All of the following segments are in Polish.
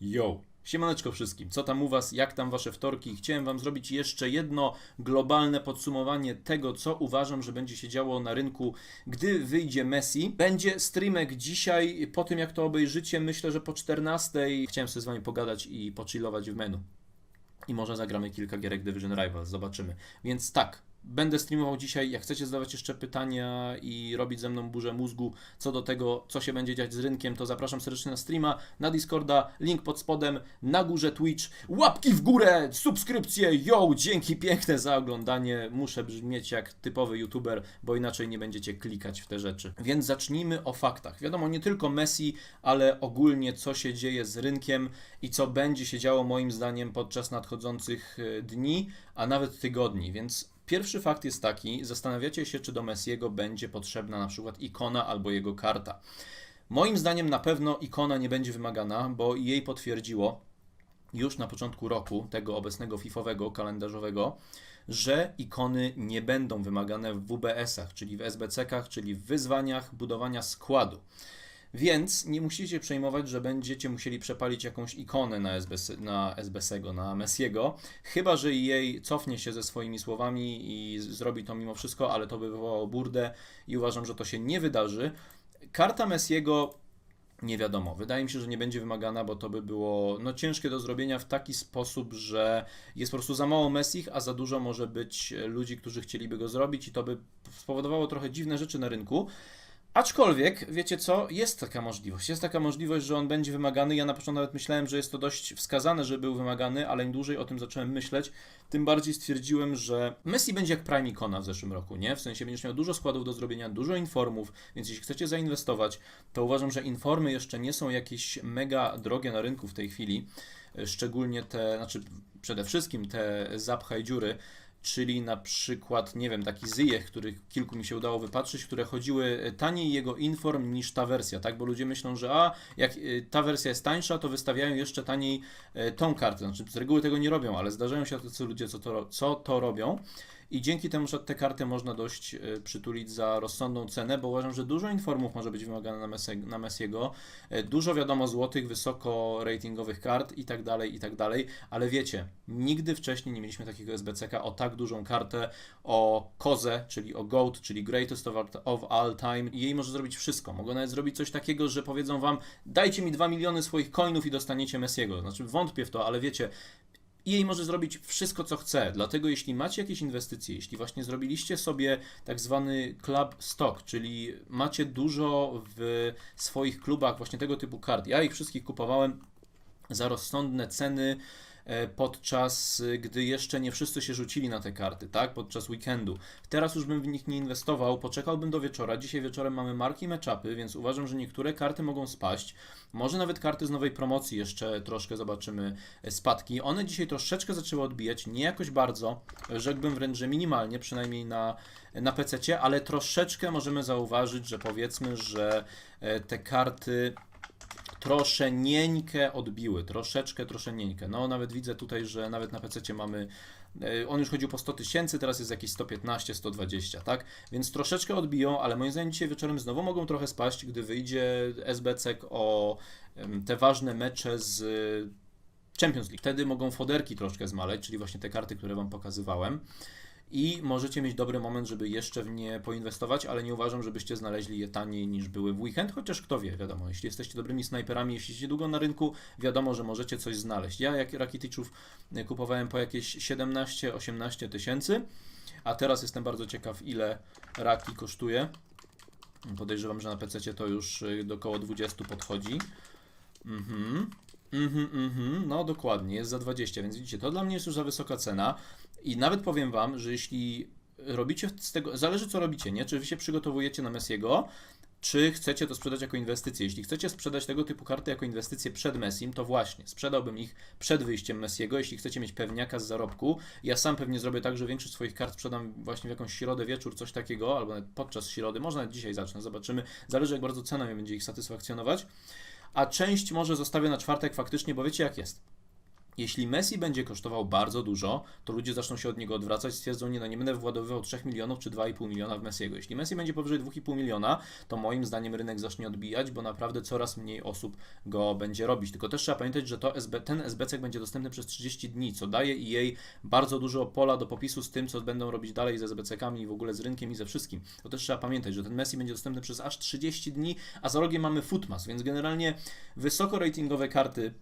Yo! Siemaneczko wszystkim, co tam u Was, jak tam Wasze wtorki? Chciałem Wam zrobić jeszcze jedno globalne podsumowanie tego, co uważam, że będzie się działo na rynku, gdy wyjdzie Messi. Będzie streamek dzisiaj, po tym jak to obejrzycie, myślę, że po 14. Chciałem sobie z Wami pogadać i pochillować w menu. I może zagramy kilka gierek Division Rivals, zobaczymy. Więc tak, będę streamował dzisiaj. Jak chcecie zadawać jeszcze pytania i robić ze mną burzę mózgu co do tego, co się będzie dziać z rynkiem, to zapraszam serdecznie na streama, na Discorda, link pod spodem, na górze Twitch. Łapki w górę, subskrypcje, yo, dzięki piękne za oglądanie. Muszę brzmieć jak typowy youtuber, bo inaczej nie będziecie klikać w te rzeczy. Więc zacznijmy o faktach. Wiadomo, nie tylko Messi, ale ogólnie co się dzieje z rynkiem i co będzie się działo moim zdaniem podczas nadchodzących e, dni, a nawet tygodni. Więc Pierwszy fakt jest taki, zastanawiacie się, czy do Messiego będzie potrzebna na przykład ikona albo jego karta. Moim zdaniem na pewno ikona nie będzie wymagana, bo jej potwierdziło już na początku roku, tego obecnego FIFowego, kalendarzowego, że ikony nie będą wymagane w WBS-ach, czyli w SBC-kach, czyli w wyzwaniach budowania składu. Więc nie musicie przejmować, że będziecie musieli przepalić jakąś ikonę na, SBS, na SBSego, na Messiego, chyba że jej cofnie się ze swoimi słowami i zrobi to mimo wszystko, ale to by wywołało burdę i uważam, że to się nie wydarzy. Karta Messiego nie wiadomo. Wydaje mi się, że nie będzie wymagana, bo to by było no, ciężkie do zrobienia w taki sposób, że jest po prostu za mało Messich, a za dużo może być ludzi, którzy chcieliby go zrobić i to by spowodowało trochę dziwne rzeczy na rynku. Aczkolwiek, wiecie co, jest taka możliwość. Jest taka możliwość, że on będzie wymagany. Ja na początku nawet myślałem, że jest to dość wskazane, że był wymagany, ale im dłużej o tym zacząłem myśleć, tym bardziej stwierdziłem, że Messi będzie jak Prime Icona w zeszłym roku, nie? W sensie będziesz miał dużo składów do zrobienia, dużo informów, więc jeśli chcecie zainwestować, to uważam, że informy jeszcze nie są jakieś mega drogie na rynku w tej chwili. Szczególnie te, znaczy przede wszystkim te zapchaj dziury, czyli na przykład, nie wiem, taki Zyjech, których kilku mi się udało wypatrzyć, które chodziły taniej jego inform niż ta wersja, tak? Bo ludzie myślą, że a, jak y, ta wersja jest tańsza, to wystawiają jeszcze taniej y, tą kartę. Znaczy, z reguły tego nie robią, ale zdarzają się tacy ludzie, co to, co to robią. I dzięki temu, że te karty można dość y, przytulić za rozsądną cenę, bo uważam, że dużo informów może być wymagane na, Messi, na Messiego, y, dużo wiadomo złotych, wysoko ratingowych kart i tak dalej, i tak dalej, ale wiecie, nigdy wcześniej nie mieliśmy takiego SBCK o tak dużą kartę, o kozę, czyli o GOAT, czyli Greatest of All Time i jej może zrobić wszystko. Mogą nawet zrobić coś takiego, że powiedzą wam, dajcie mi 2 miliony swoich coinów i dostaniecie Messiego. Znaczy wątpię w to, ale wiecie, EA może zrobić wszystko, co chce. Dlatego, jeśli macie jakieś inwestycje, jeśli właśnie zrobiliście sobie tak zwany club stock, czyli macie dużo w swoich klubach właśnie tego typu kart, ja ich wszystkich kupowałem za rozsądne ceny podczas y, gdy jeszcze nie wszyscy się rzucili na te karty, tak? Podczas weekendu. Teraz już bym w nich nie inwestował, poczekałbym do wieczora. Dzisiaj wieczorem mamy marki matchupy, więc uważam, że niektóre karty mogą spaść. Może nawet karty z nowej promocji jeszcze troszkę zobaczymy e, spadki. One dzisiaj troszeczkę zaczęły odbijać, nie jakoś bardzo, rzekłbym wręcz, że minimalnie, przynajmniej na, na PC, ale troszeczkę możemy zauważyć, że powiedzmy, że e, te karty troszenieńkę odbiły, troszeczkę troszenieńkę. No nawet widzę tutaj, że nawet na PC mamy, e, on już chodził po 100 tysięcy, teraz jest jakieś 115, 120, tak? Więc troszeczkę odbiją, ale moim zdaniem dzisiaj wieczorem znowu mogą trochę spaść, gdy wyjdzie SBC o em, te ważne mecze z e, Champions League. Wtedy mogą foderki troszkę zmaleć, czyli właśnie te karty, które Wam pokazywałem. I możecie mieć dobry moment, żeby jeszcze w nie poinwestować, ale nie uważam, żebyście znaleźli je taniej niż były w weekend, chociaż kto wie, wiadomo, jeśli jesteście dobrymi snajperami, jeśli jesteście długo na rynku, wiadomo, że możecie coś znaleźć. Ja jak Rakiticzów y, kupowałem po jakieś 17-18 tysięcy, a teraz jestem bardzo ciekaw, ile Raki kosztuje. Podejrzewam, że na PC to już y, do około 20 podchodzi. Mhm. Mhm, mhm, no dokładnie, jest za 20, więc widzicie, to dla mnie jest już za wysoka cena i nawet powiem Wam, że jeśli robicie z tego, zależy co robicie, nie? Czy Wy się przygotowujecie na Messiego, czy chcecie to sprzedać jako inwestycję. Jeśli chcecie sprzedać tego typu karty jako inwestycje przed Messim, to właśnie, sprzedałbym ich przed wyjściem Messiego, jeśli chcecie mieć pewniaka z zarobku. Ja sam pewnie zrobię tak, że większość swoich kart sprzedam właśnie w jakąś środę, wieczór, coś takiego, albo nawet podczas środy, może nawet dzisiaj zacznę, zobaczymy. Zależy jak bardzo cena mnie będzie ich satysfakcjonować a część może zostawię na czwartek faktycznie, bo wiecie jak jest. Jeśli Messi będzie kosztował bardzo dużo, to ludzie zaczną się od niego odwracać, stwierdzą, nie no nie będę władowywał 3 milionów czy 2,5 miliona w Messiego. Jeśli Messi będzie powyżej 2,5 miliona, to moim zdaniem rynek zacznie odbijać, bo naprawdę coraz mniej osób go będzie robić. Tylko też trzeba pamiętać, że to SB, ten SBC będzie dostępny przez 30 dni, co daje jej bardzo dużo pola do popisu z tym, co będą robić dalej ze SBC-kami i w ogóle z rynkiem i ze wszystkim. To też trzeba pamiętać, że ten Messi będzie dostępny przez aż 30 dni, a za rogiem mamy Footmas, więc generalnie wysoko ratingowe karty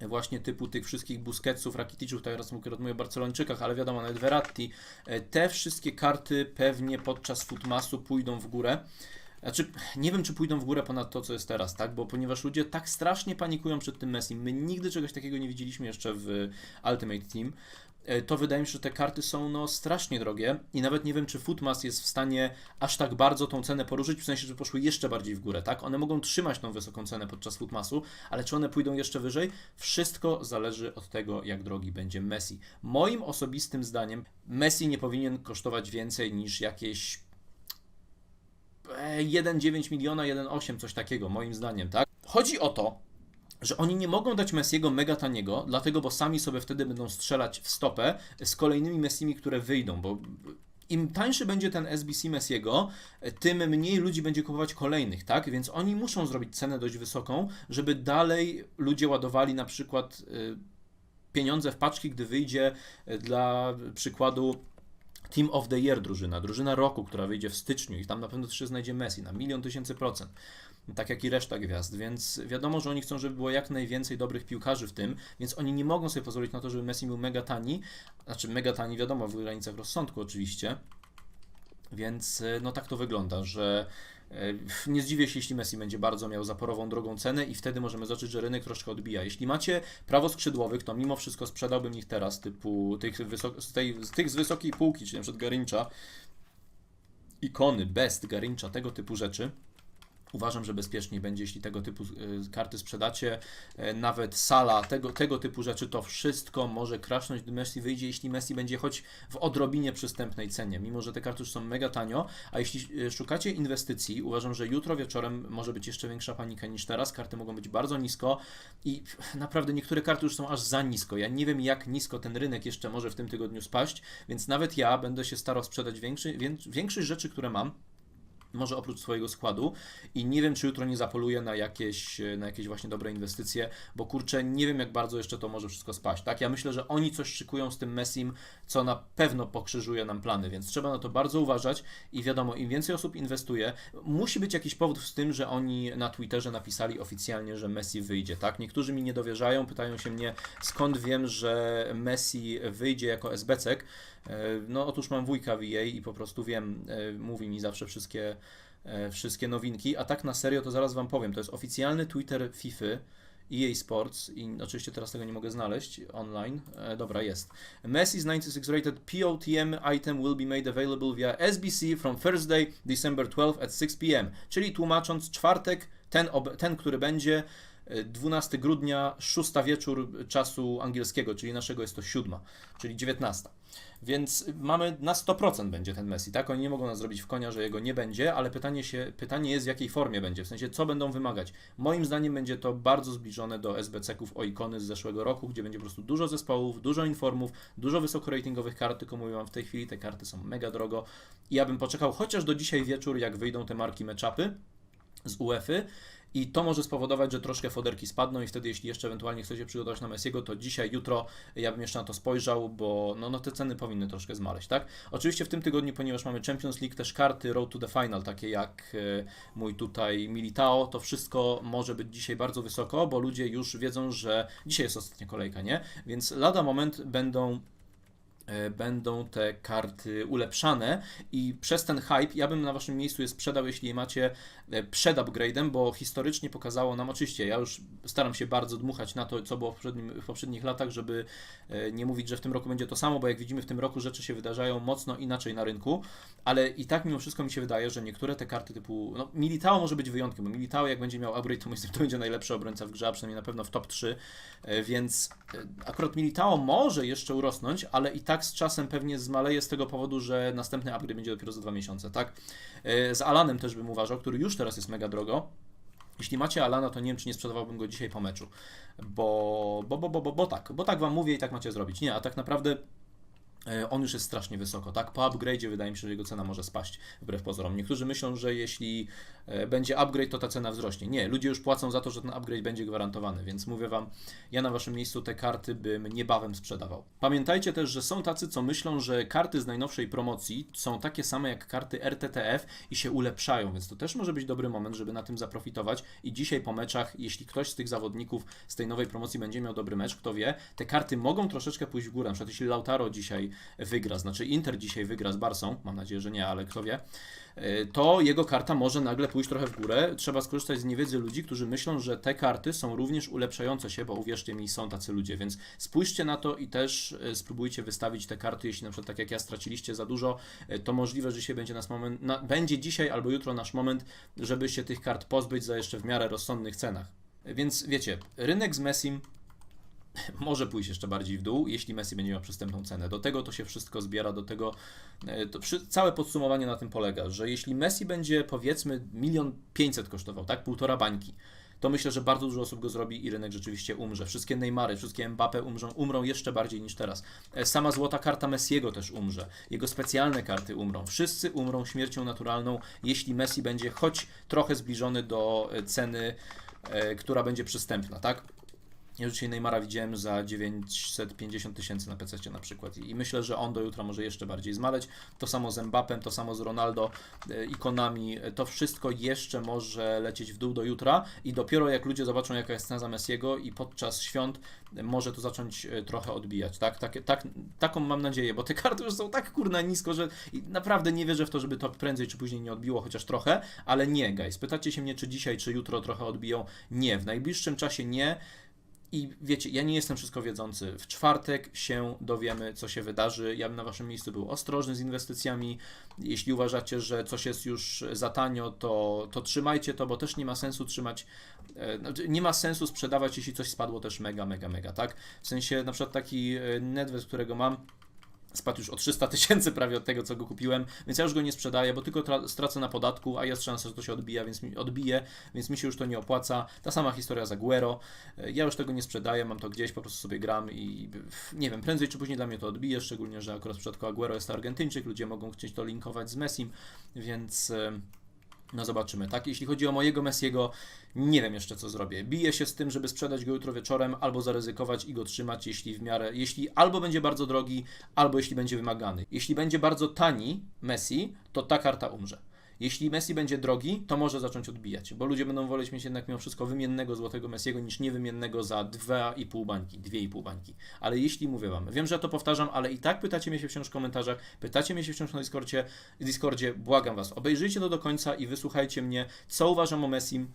właśnie typu tych wszystkich Busquetsów, Rakiticzów, teraz mówię o Barcelończykach, ale wiadomo, nawet Verratti, e, te wszystkie karty pewnie podczas Footmasu pójdą w górę. Znaczy, nie wiem, czy pójdą w górę ponad to, co jest teraz, tak? Bo ponieważ ludzie tak strasznie panikują przed tym Messi, my nigdy czegoś takiego nie widzieliśmy jeszcze w Ultimate Team, to wydaje mi się, że te karty są no strasznie drogie i nawet nie wiem, czy Footmas jest w stanie aż tak bardzo tą cenę poruszyć, w sensie, że poszły jeszcze bardziej w górę, tak? One mogą trzymać tą wysoką cenę podczas Footmasu, ale czy one pójdą jeszcze wyżej? Wszystko zależy od tego, jak drogi będzie Messi. Moim osobistym zdaniem Messi nie powinien kosztować więcej niż jakieś 1,9 e, miliona, 1,8, coś takiego, moim zdaniem, tak? Chodzi o to, że oni nie mogą dać Messiego mega taniego, dlatego, bo sami sobie wtedy będą strzelać w stopę z kolejnymi Messimi, które wyjdą, bo im tańszy będzie ten SBC Messiego, tym mniej ludzi będzie kupować kolejnych, tak? Więc oni muszą zrobić cenę dość wysoką, żeby dalej ludzie ładowali na przykład y, pieniądze w paczki, gdy wyjdzie y, dla przykładu Team of the Year drużyna, drużyna roku, która wyjdzie w styczniu i tam na pewno też znajdzie Messi na milion tysięcy procent tak jak i reszta gwiazd, więc wiadomo, że oni chcą, żeby było jak najwięcej dobrych piłkarzy w tym, więc oni nie mogą sobie pozwolić na to, żeby Messi był mega tani, znaczy mega tani wiadomo, w granicach rozsądku oczywiście, więc e, no tak to wygląda, że e, nie zdziwię się, jeśli Messi będzie bardzo miał zaporową drogą cenę i wtedy możemy zobaczyć, że rynek troszkę odbija. Jeśli macie prawo skrzydłowych, to mimo wszystko sprzedałbym ich teraz, typu tych, z, tej, tych z wysokiej półki, czyli przykład Garincha, ikony, best Garincha, tego typu rzeczy. Uważam, że bezpieczniej będzie, jeśli tego typu y, karty sprzedacie. E, nawet sala, tego, tego typu rzeczy, to wszystko może krasznąć, gdy Messi wyjdzie, jeśli Messi będzie choć w odrobinie przystępnej cenie, mimo że te karty już są mega tanio. A jeśli y, szukacie inwestycji, uważam, że jutro wieczorem może być jeszcze większa panika niż teraz. Karty mogą być bardzo nisko i naprawdę niektóre karty już są aż za nisko. Ja nie wiem, jak nisko ten rynek jeszcze może w tym tygodniu spaść, więc nawet ja będę się starał sprzedać większy, większość rzeczy, które mam może oprócz swojego składu i nie wiem, czy jutro nie zapoluję na jakieś, na jakieś właśnie dobre inwestycje, bo kurczę, nie wiem, jak bardzo jeszcze to może wszystko spaść, tak? Ja myślę, że oni coś szykują z tym Messim, co na pewno pokrzyżuje nam plany, więc trzeba na to bardzo uważać i wiadomo, im więcej osób inwestuje, musi być jakiś powód z tym, że oni na Twitterze napisali oficjalnie, że Messi wyjdzie, tak? Niektórzy mi nie dowierzają, pytają się mnie, skąd wiem, że Messi wyjdzie jako SBCek, no otóż mam wujka VA i po prostu wiem, e, mówi mi zawsze wszystkie, e, wszystkie nowinki, a tak na serio to zaraz Wam powiem, to jest oficjalny Twitter FIFA, EA Sports i oczywiście teraz tego nie mogę znaleźć online. E, dobra, jest. Messi's 96 rated POTM item will be made available via SBC from Thursday, December 12 at 6 p.m. Czyli tłumacząc czwartek, ten, ten który będzie 12 grudnia, 6 wieczór czasu angielskiego, czyli naszego jest to 7, czyli 19. Więc mamy na 100% będzie ten Messi, tak? Oni nie mogą nas zrobić w konia, że jego nie będzie, ale pytanie, się, pytanie jest w jakiej formie będzie, w sensie co będą wymagać. Moim zdaniem będzie to bardzo zbliżone do SBC-ków o ikony z zeszłego roku, gdzie będzie po prostu dużo zespołów, dużo informów, dużo wysokoratingowych kart, tylko mówię Wam w tej chwili, te karty są mega drogo i ja bym poczekał chociaż do dzisiaj wieczór, jak wyjdą te marki matchupy z UEFA i to może spowodować, że troszkę foderki spadną i wtedy jeśli jeszcze ewentualnie chcecie przygotować na Messiego, to dzisiaj, jutro ja bym jeszcze na to spojrzał, bo no, no te ceny powinny troszkę zmaleść, tak? Oczywiście w tym tygodniu, ponieważ mamy Champions League, też karty Road to the Final, takie jak e, mój tutaj Militao, to wszystko może być dzisiaj bardzo wysoko, bo ludzie już wiedzą, że dzisiaj jest ostatnia kolejka, nie? Więc lada moment będą będą te karty ulepszane i przez ten hype ja bym na waszym miejscu je sprzedał, jeśli je macie e, przed upgrade'em, bo historycznie pokazało nam, oczywiście ja już staram się bardzo dmuchać na to, co było w, w poprzednich latach, żeby e, nie mówić, że w tym roku będzie to samo, bo jak widzimy w tym roku rzeczy się wydarzają mocno inaczej na rynku, ale i tak mimo wszystko mi się wydaje, że niektóre te karty typu, no Militao może być wyjątkiem, bo Militao jak będzie miał upgrade, to myślę, to będzie najlepszy obrońca w grze, a przynajmniej na pewno w top 3, więc akurat Militao może jeszcze urosnąć, ale i tak tak z czasem pewnie zmaleje z tego powodu, że następny upgrade będzie dopiero za dwa miesiące, tak? E, z Alanem też bym uważał, który już teraz jest mega drogo. Jeśli macie Alana, to nie wiem, czy nie sprzedawałbym go dzisiaj po meczu, bo, bo, bo, bo, bo, bo tak, bo tak wam mówię i tak macie zrobić. Nie, a tak naprawdę on już jest strasznie wysoko, tak? Po upgrade'zie wydaje mi się, że jego cena może spaść, wbrew pozorom. Niektórzy myślą, że jeśli e, będzie upgrade, to ta cena wzrośnie. Nie, ludzie już płacą za to, że ten upgrade będzie gwarantowany, więc mówię Wam, ja na Waszym miejscu te karty bym niebawem sprzedawał. Pamiętajcie też, że są tacy, co myślą, że karty z najnowszej promocji są takie same jak karty RTTF i się ulepszają, więc to też może być dobry moment, żeby na tym zaprofitować i dzisiaj po meczach, jeśli ktoś z tych zawodników z tej nowej promocji będzie miał dobry mecz, kto wie, te karty mogą troszeczkę pójść w górę. Na przykład jeśli Lautaro dzisiaj wygra, znaczy Inter dzisiaj wygra z Barsą, mam nadzieję, że nie, ale kto wie, y, to jego karta może nagle pójść trochę w górę. Trzeba skorzystać z niewiedzy ludzi, którzy myślą, że te karty są również ulepszające się, bo uwierzcie mi, są tacy ludzie, więc spójrzcie na to i też y, spróbujcie wystawić te karty, jeśli na przykład tak jak ja straciliście za dużo, y, to możliwe, że dzisiaj będzie nas moment, na, będzie dzisiaj albo jutro nasz moment, żeby się tych kart pozbyć za jeszcze w miarę rozsądnych cenach. Więc wiecie, rynek z Messim może pójść jeszcze bardziej w dół, jeśli Messi będzie miał przystępną cenę. Do tego to się wszystko zbiera, do tego e, przy, całe podsumowanie na tym polega, że jeśli Messi będzie powiedzmy milion pięćset kosztował, tak, półtora bańki, to myślę, że bardzo dużo osób go zrobi i rynek rzeczywiście umrze. Wszystkie Neymary, wszystkie Mbappe umrzą, umrą jeszcze bardziej niż teraz. E, Sama złota karta Messiego też umrze. Jego specjalne karty umrą. Wszyscy umrą śmiercią naturalną, jeśli Messi będzie choć trochę zbliżony do e, ceny, e, która będzie przystępna, tak? Ja już dzisiaj Neymara widziałem za 950 tysięcy na PC na przykład i myślę, że on do jutra może jeszcze bardziej zmaleć. To samo z Mbappem, to samo z Ronaldo, e, ikonami, E, to wszystko jeszcze może lecieć w dół do jutra i dopiero jak ludzie zobaczą jaka jest cena Messiego i podczas świąt e, może to zacząć trochę odbijać, tak? tak, tak taką mam nadzieję, bo te karty już są tak kurna nisko, że naprawdę nie wierzę w to, żeby to prędzej czy później nie odbiło, chociaż trochę, ale nie, guys. Pytacie się mnie, czy dzisiaj, czy jutro trochę odbiją? Nie, w najbliższym czasie nie. I wiecie, ja nie jestem wszystko wiedzący. W czwartek się dowiemy, co się wydarzy. Ja bym na waszym miejscu był ostrożny z inwestycjami. Jeśli uważacie, że coś jest już za tanio, to, to trzymajcie to, bo też nie ma sensu trzymać. e, znaczy, Nie ma sensu sprzedawać, jeśli coś spadło też mega, mega, mega, tak? W sensie na przykład taki e, Nedved, którego mam, spadł już o 300 tysięcy prawie od tego, co go kupiłem, więc ja już go nie sprzedaję, bo tylko tra- stracę na podatku, a jest szansa, że to się odbija, więc mi odbije, więc mi się już to nie opłaca. Ta sama historia z Aguero. E, Ja już tego nie sprzedaję, mam to gdzieś, po prostu sobie gram i nie wiem, prędzej czy później dla mnie to odbije, szczególnie, że akurat w przypadku Aguero jest to Argentyńczyk, ludzie mogą chcieć to linkować z Messim, więc no zobaczymy, tak? Jeśli chodzi o mojego Messiego, nie wiem jeszcze co zrobię. Biję się z tym, żeby sprzedać go jutro wieczorem, albo zaryzykować i go trzymać, jeśli w miarę, jeśli albo będzie bardzo drogi, albo jeśli będzie wymagany. Jeśli będzie bardzo tani Messi, to ta karta umrze. Jeśli Messi będzie drogi, to może zacząć odbijać, bo ludzie będą woleć mieć jednak mimo wszystko wymiennego złotego Messiego niż niewymiennego za 2,5 bańki, 2,5 bańki. Ale jeśli mówię Wam, wiem, że to powtarzam, ale i tak pytacie mnie się wciąż w komentarzach, pytacie mnie się wciąż na Discordzie, Discordzie, błagam Was, obejrzyjcie to do końca i wysłuchajcie mnie, co uważam o Messim,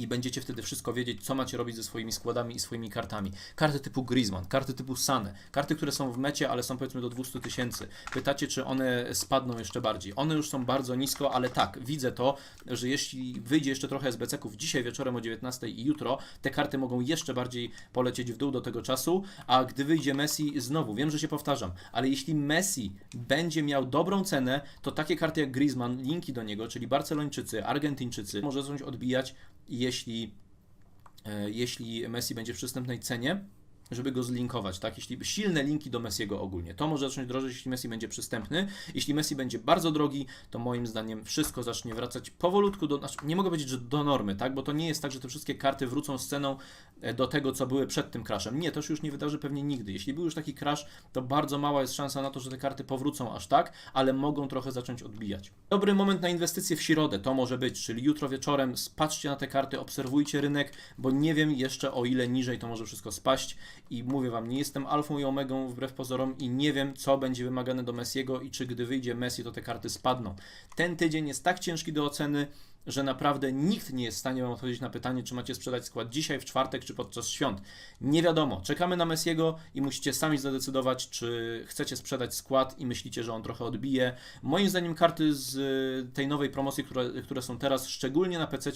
i będziecie wtedy wszystko wiedzieć, co macie robić ze swoimi składami i swoimi kartami. Karty typu Griezmann, karty typu Sane, karty, które są w mecie, ale są powiedzmy do 200 tysięcy. Pytacie, czy one spadną jeszcze bardziej. One już są bardzo nisko, ale tak, widzę to, że jeśli wyjdzie jeszcze trochę SBC-ków dzisiaj wieczorem o 19 i jutro, te karty mogą jeszcze bardziej polecieć w dół do tego czasu, a gdy wyjdzie Messi, znowu, wiem, że się powtarzam, ale jeśli Messi będzie miał dobrą cenę, to takie karty jak Griezmann, linki do niego, czyli Barcelończycy, Argentyńczycy, może zacząć odbijać jeśli, e, jeśli Messi będzie w przystępnej cenie, żeby go zlinkować, tak? Jeśli silne linki do Messiego ogólnie. To może zacząć drożyć, jeśli Messi będzie przystępny. Jeśli Messi będzie bardzo drogi, to moim zdaniem wszystko zacznie wracać powolutku do. Znaczy, nie mogę powiedzieć, że do normy, tak? Bo to nie jest tak, że te wszystkie karty wrócą z ceną e, do tego, co były przed tym crashem. Nie, to się już nie wydarzy pewnie nigdy. Jeśli był już taki crash, to bardzo mała jest szansa na to, że te karty powrócą aż tak, ale mogą trochę zacząć odbijać. Dobry moment na inwestycje w środę to może być, czyli jutro wieczorem spatrzcie na te karty, obserwujcie rynek, bo nie wiem jeszcze o ile niżej to może wszystko spaść i mówię Wam, nie jestem alfą i omegą wbrew pozorom i nie wiem, co będzie wymagane do Messiego i czy gdy wyjdzie Messi, to te karty spadną. Ten tydzień jest tak ciężki do oceny, że naprawdę nikt nie jest w stanie Wam odpowiedzieć na pytanie, czy macie sprzedać skład dzisiaj, w czwartek, czy podczas świąt. Nie wiadomo. Czekamy na Messiego i musicie sami zadecydować, czy chcecie sprzedać skład i myślicie, że on trochę odbije. Moim zdaniem karty z y, tej nowej promocji, które, które są teraz, szczególnie na PC,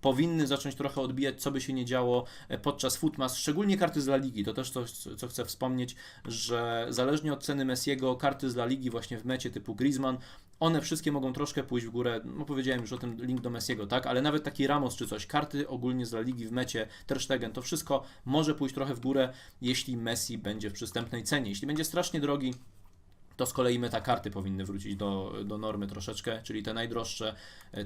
powinny zacząć trochę odbijać, co by się nie działo e, podczas Footmas, szczególnie karty z La Ligi. To też co chcę wspomnieć, że zależnie od ceny Messiego, karty z La Ligi właśnie w mecie typu Griezmann, one wszystkie mogą troszkę pójść w górę. No powiedziałem już o tym, link do Messiego, tak? Ale nawet taki Ramos czy coś, karty ogólnie z La Ligi w mecie, Ter Stegen, to wszystko może pójść trochę w górę, jeśli Messi będzie w przystępnej cenie. Jeśli będzie strasznie drogi, to z kolei metakarty powinny wrócić do, do normy troszeczkę, czyli te najdroższe,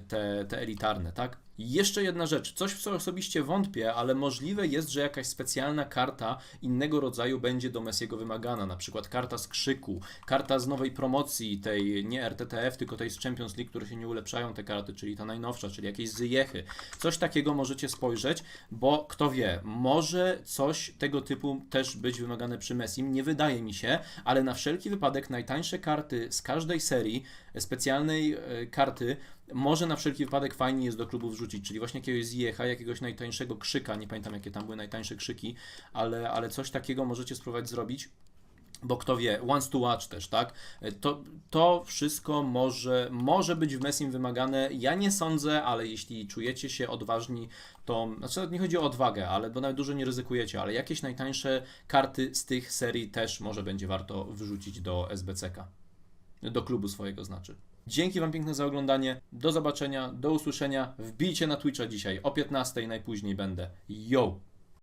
te, te elitarne, tak? Jeszcze jedna rzecz, coś w co osobiście wątpię, ale możliwe jest, że jakaś specjalna karta innego rodzaju będzie do Messiego wymagana, na przykład karta z krzyku, karta z nowej promocji, tej nie RTTF, tylko tej z Champions League, które się nie ulepszają te karty, czyli ta najnowsza, czyli jakieś zyjechy. Coś takiego możecie spojrzeć, bo kto wie, może coś tego typu też być wymagane przy Messim, nie wydaje mi się, ale na wszelki wypadek najtańsze karty z każdej serii, e, specjalnej e, karty, może na wszelki wypadek fajnie jest do klubu wrzucić, czyli właśnie jakiegoś zjecha, jakiegoś najtańszego krzyka, nie pamiętam jakie tam były najtańsze krzyki, ale, ale coś takiego możecie spróbować zrobić. Bo kto wie, once to watch też, tak? To, to wszystko może, może być w Messim wymagane. Ja nie sądzę, ale jeśli czujecie się odważni, to znaczy nie chodzi o odwagę, ale bo nawet dużo nie ryzykujecie, ale jakieś najtańsze karty z tych serii też może będzie warto wrzucić do SBCK. Do klubu swojego znaczy. Dzięki Wam piękne za oglądanie. Do zobaczenia, do usłyszenia. Wbijcie na Twitcha dzisiaj o 15 najpóźniej będę. Yo!